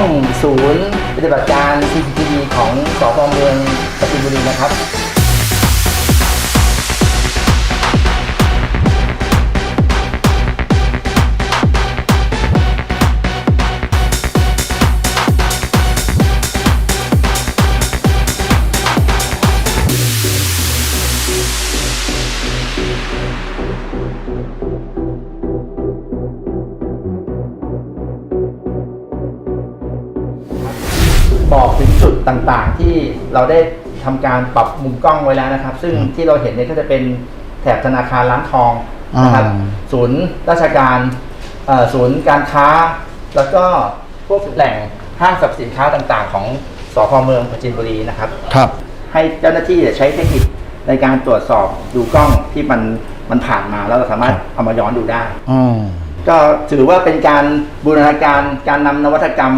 องศูนย์ปฏิบัติการ CCTV ของสพเมืองปราจีนบุรีนะครับ บอกถึงจุดต่างๆ ที่เราได้ทำการปรับมุมกล้องไว้แล้วนะครับ ซึ่งที่เราเห็นเนี่ยก็จะเป็นแถบธนาคารร้านทองนะครับ อ่า ศูนย์ราชการเอ่อศูนย์การค้า แล้วก็พวกแหล่งห้างสรรพสินค้าต่างๆ ของสพเมืองปราจีนบุรีนะครับ ครับ ให้เจ้าหน้าที่ใช้เทคนิคในการตรวจสอบดูกล้องที่มันมันผ่านมาแล้วเราสามารถเอามาย้อนดูได้อ๋อก็ถือว่าเป็นการบูรณาการการนำนวัตกรรม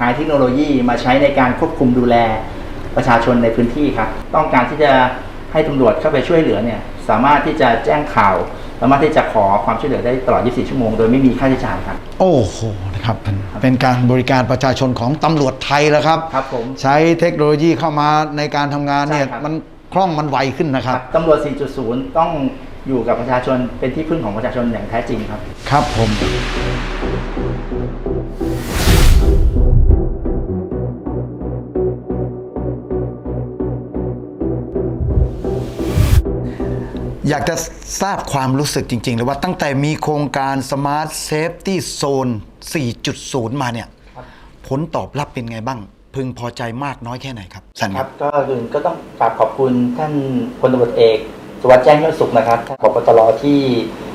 หายเทคโนโลยีมาใช้ในการควบคุมดูแลประชาชนในพื้นที่ครับต้องการที่จะให้ตำรวจเข้าไปช่วยเหลือเนี่ยสามารถที่จะแจ้งข่าว สามารถที่จะขอความช่วยเหลือได้ตลอด 24 ชั่วโมง โดยไม่มีค่าใช้จ่ายครับ โอ้โหนะครับเป็นเป็นการบริการประชาชนของตำรวจไทยแล้วครับครับผมใช้เทคโนโลยีเข้ามาในการทำงานเนี่ยใช่ครับ มันคล่องมันไวขึ้นนะครับ ตำรวจ 4.0 ต้องอยู่กับประชาชนเป็นที่พึ่งของประชาชนอย่างแท้จริงครับ ครับผม อยากจะทราบความรู้สึกจริงๆเลยว่าตั้งแต่มีโครงการ Smart Safety Zone 4.0 มาเนี่ยครับผลตอบรับเป็นไงบ้าง พึงพอใจมากน้อยแค่ไหนครับสันคครัรับบก็อื่นก็ต้องกราบขอบคุณท่านพลตำรวจเอกสุวัสด์แจ้งยอดสุขนะครับท่านผบตรที่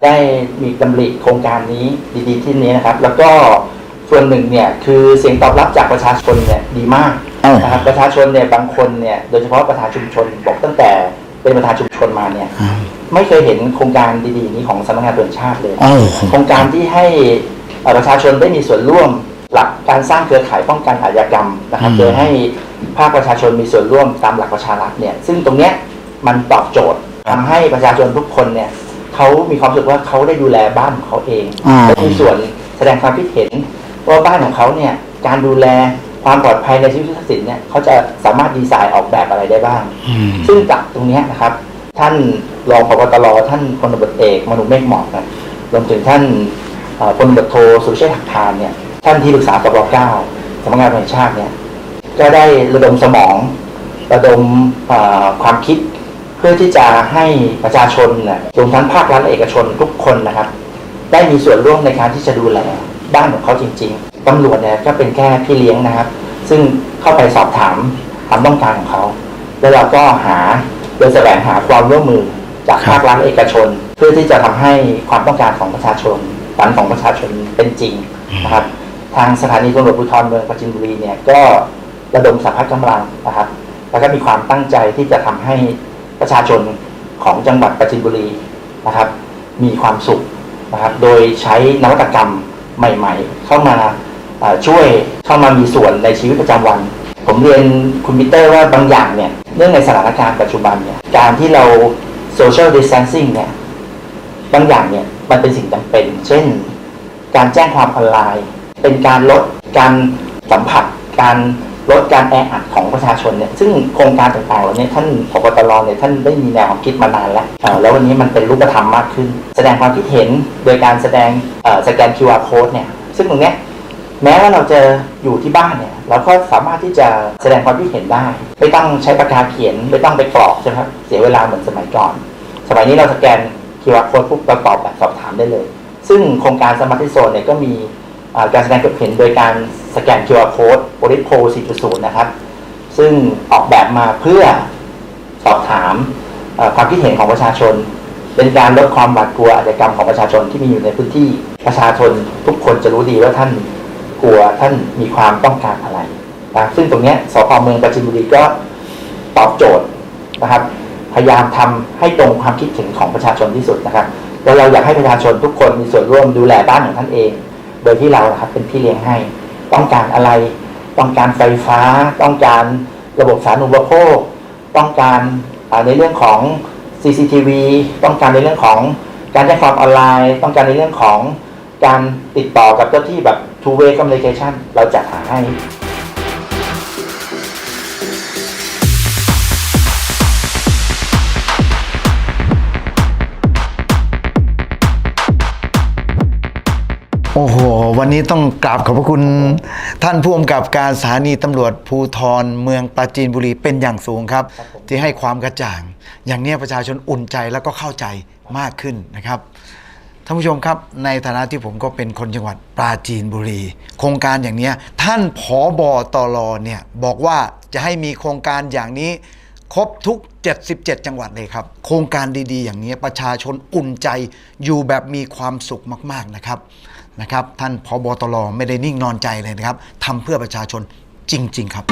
ได้มีดำริโครงการนี้ดีๆที่นี้นะครับ แล้วก็ส่วนหนึ่งเนี่ยคือเสียงตอบรับจากประชาชนเนี่ยดีมากอ้าวนะครับประชาชนเนี่ยบางคนเนี่ยโดยเฉพาะประธานชุมชนบอกตั้งแต่ เป็นประธานชุมชนมาเนี่ย ไม่เคยเห็นโครงการดีๆนี้ของสำนักงานตำรวจแห่งชาติเลยอ้าวโครงการที่ให้เอ่อประชาชนได้มีส่วนร่วมหลักการสร้างเครือข่ายป้องกันอาชญากรรมนะครับอืมโดยให้ภาคประชาชนมีส่วนร่วมตามหลักประชารัฐเนี่ย ซึ่งตรงเนี้ยมันตอบโจทย์ทำให้ประชาชนทุกคนเนี่ยเขามีความรู้สึกว่าเขาได้ดูแลบ้านของเขาเองอ่าและมีส่วนแสดงความคิดเห็นว่าบ้านของเขาเนี่ยการดูแล ความปลอดภัยในชีวิตทรัพย์สินเนี่ยเขาจะสามารถดีไซน์ออกแบบอะไรได้บ้างอืมซึ่งจากตรงเนี้ยนะครับ ท่านรองพบตรท่านพลตำรวจเอกมนุเมฆหมอกนะรวมถึงท่านเอ่อพลตำรวจโทสุรเชษฐ์หักพานเนี่ยท่านที่ปรึกษาสบเก้าสำนักงานตำรวจแห่งชาติเนี่ยก็ได้ระดมสมอง ระดมเอ่อความคิด เพื่อที่จะให้ประชาชนเนี่ยรวมทั้งภาครัฐและเอกชนทุกคนนะครับ ได้มีส่วนร่วมในการที่จะดูแลบ้านของเขาจริงๆ ตำรวจเนี่ยก็เป็นแค่พี่เลี้ยงนะครับ ซึ่งเข้าไปสอบถามความต้องการของเขาแล้วเราก็หาโดยแสวงหาความร่วมมือจากภาครัฐและเอกชน เพื่อที่จะทำให้ความต้องการของประชาชนฝันของประชาชนเป็นจริงนะครับทางสถานีตำรวจภูธรเมืองปราจินบุรีเนี่ยก็ระดมสรรพกำลังนะครับ แล้วก็มีความตั้งใจที่จะทำให้ประชาชนของจังหวัดปราจินบุรีนะครับ มีความสุขนะครับ โดยใช้นวัตกรรมใหม่ ๆ เข้ามา ช่วยเข้ามามีส่วนในชีวิตประจำวัน ผมเรียนคุณมิเตอร์ว่าบางอย่างเนี่ยเนื่องในสถานการณ์ปัจจุบันเนี่ยการที่เรา social distancing เนี่ยบางอย่างเนี่ยมันเป็นสิ่งจำเป็น เช่น การแจ้งความออนไลน์ เป็นการลดการสัมผัส การลดการแออัดของประชาชนเนี่ยซึ่งโครงการต่างๆเหล่านี้ท่านพบตรเนี่ยท่านได้มีแนวความคิดมานานแล้วแล้ววันนี้มันเป็นรูปธรรมมากขึ้น แสดงความคิดเห็นโดยการแสดงสแกน QR code เนี่ยซึ่งตรงเนี้ย แม้ว่าเราจะอยู่ที่บ้านเนี่ย เราก็สามารถที่จะแสดงความคิดเห็นได้ ไม่ต้องใช้ปากกาเขียน ไม่ต้องไปกรอกใช่ไหมครับเสียเวลาเหมือนสมัยก่อน สมัยนี้เราสแกน QR code ปุ๊บเราตอบแบบสอบถามได้เลย ซึ่งโครงการสมาร์ทโซนเนี่ยก็มีการแสดงความเห็นโดยการสแกน QR code p o l i s p o 4.0 นะครับ ซึ่งออกแบบมาเพื่อสอบถามความคิดเห็นของประชาชน เป็นการลดความหวาดกลัวอาชญากรรมของประชาชนที่มีอยู่ในพื้นที่ประชาชนทุกคนจะรู้ดีว่าท่าน กลัวท่านมีความต้องการอะไรนะซึ่งตรงนี้สพเมืองปราจีนบุรีก็ตอบโจทย์นะครับ พยายามทำให้ตรงความคิดเห็นของประชาชนที่สุดนะครับแล้วเราอยากให้ประชาชนทุกคนมีส่วนร่วมดูแลบ้านของท่านเอง โดยที่เรานะครับเป็นพี่เลี้ยงให้ ต้องการอะไร ต้องการไฟฟ้า ต้องการระบบสาธารณูปโภค ต้องการในเรื่องของ CCTV ต้องการในเรื่องของการแจ้งความออนไลน์ ต้องการในเรื่องของการติดต่อกับเจ้าที่แบบ two way communication เราจัดหาให้โอ้โห วันนี้ต้องกราบขอบพระคุณท่านผู้กำกับการสถานีตำรวจภูธรเมืองปราจีนบุรีเป็นอย่างสูงครับครับผมที่ให้ความกระจ่าง อย่างเนี้ยประชาชนอุ่นใจแล้วก็เข้าใจมากขึ้นนะครับ ท่านผู้ชมครับ ในฐานะที่ผมก็เป็นคนจังหวัดปราจีนบุรี โครงการอย่างนี้ท่านผอบอตรเนี่ยบอกว่าจะให้มีโครงการอย่างนี้ ครบทุก 77 จังหวัดเลยครับ โครงการดีๆ อย่างนี้ประชาชนอุ่นใจอยู่แบบมีความสุขมากๆนะครับนะครับ ท่านพบตรไม่ได้นิ่งนอนใจเลยนะครับทำเพื่อประชาชนจริง ๆ ครับ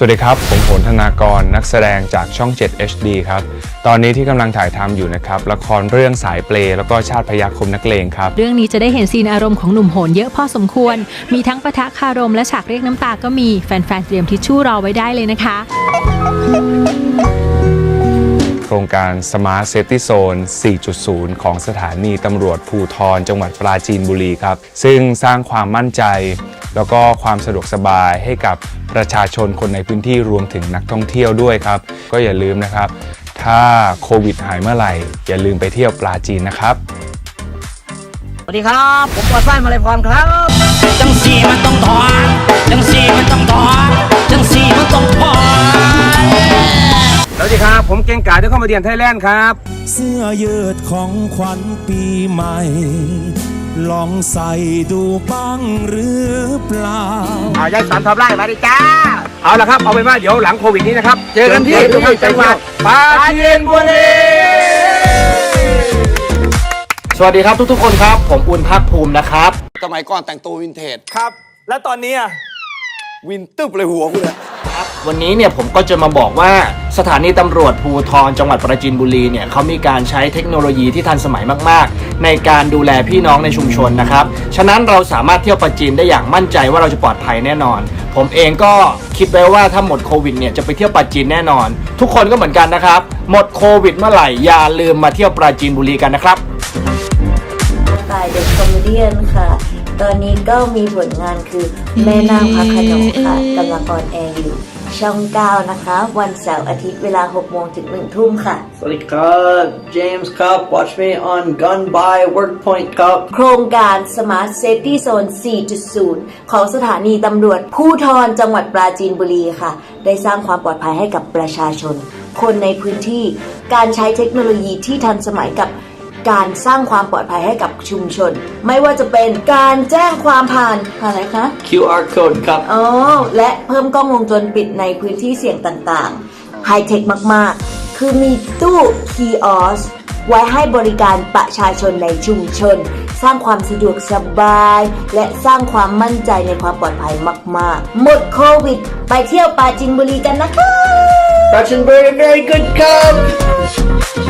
สวัสดีครับ ผมโหนธนากรนักแสดงจากช่อง 7 HD ครับ ตอนนี้ที่กำลังถ่ายทำอยู่นะครับ ละครเรื่องสายเปลแล้วก็ชาติพยาคมนักเลงครับ เรื่องนี้จะได้เห็นซีนอารมณ์ของหนุ่มโหนเยอะพอสมควร มีทั้งประทะคารมและฉากเรียกน้ำตาก็มี แฟนๆ เตรียมทิชชู่รอไว้ได้เลยนะคะ โครงการ Smart Safety Zone 4.0 ของสถานีตำรวจภูทรจังหวัดปราจีนบุรีครับ ซึ่งสร้างความมั่นใจ แล้วก็ความสะดวกสบายให้กับประชาชนคนในพื้นที่รวมถึงนักท่องเที่ยวด้วยครับ ก็อย่าลืมนะครับ ถ้าโควิดหายเมื่อไหร่ อย่าลืมไปเที่ยวปราจีนนะครับ สวัสดีครับ ผมปอดไส้มาเลยพรครับ จังสีมันต้องถอนจังสีมันต้องถอนจังสีมันต้องถอน สวัสดีครับ ผมเก่งกาที่เข้ามาเดียนไทยแลนด์ครับ เสื้อยืดของขวัญปีใหม่ ลองใส่ดูบ้างหรือเปล่าเอายายสอนทอบไล่มาดิจ้า เอาละครับเอาเป็นว่าเดี๋ยวหลังโควิดนี้นะครับ เจอกันที่ทุกท่านจังหวัดปราจีนบุรีสวัสดีครับทุกๆคนครับ ผมอุ่นภาคภูมินะครับสมัยก่อนแต่งตัววินเทจครับ แล้วตอนนี้อะวินตึบเลยหัวคุณ วันนี้เนี่ยผมก็จะมาบอกว่าสถานีตำรวจภูทรจังหวัดปราจีนบุรีเนี่ยเขามีการใช้เทคโนโลยีที่ทันสมัยมาก ๆ ในการดูแลพี่น้องในชุมชนนะครับ ฉะนั้นเราสามารถเที่ยวปราจีนได้อย่างมั่นใจว่าเราจะปลอดภัยแน่นอน ผมเองก็คิดไว้ว่าถ้าหมดโควิดเนี่ยจะไปเที่ยวปราจีนแน่นอน ทุกคนก็เหมือนกันนะครับ หมดโควิดเมื่อไหร่อย่าลืมมาเที่ยวปราจีนบุรีกันนะครับฝ่ายเด็กคอมเมดี้ค่ะ ตอนนี้ก็มีผลงานคือแม่นางพระโขนงค่ะกำลังออนแอร์อยู่ ช่อง 9 นะคะ วันเสาร์อาทิตย์เวลา 6 โมงถึง 1 ทุ่มค่ะ สวัสดีครับเจมส์ครับ watch me on Gun by Workpoint ครับ โครงการ Smart Safety Zone 4.0 ของสถานีตำรวจภูทรจังหวัดปราจีนบุรีค่ะ ได้สร้างความปลอดภัยให้กับประชาชน คนในพื้นที่ การใช้เทคโนโลยีที่ทันสมัยกับ การสร้างความปลอดภัยให้กับชุมชน ไม่ว่าจะเป็นการแจ้งความผ่านผ่านอะไรคะ QR code ครับ อ๋อ และเพิ่มกล้องวงจรปิดในพื้นที่เสี่ยงต่างๆ ไฮเทคมากๆ คือมีตู้คีออสไว้ให้บริการประชาชนในชุมชน สร้างความสะดวกสบาย และสร้างความมั่นใจในความปลอดภัยมาก ๆ หมดโควิด ไปเที่ยวปราจินบุรีกันนะคะ Russian very very good ครับ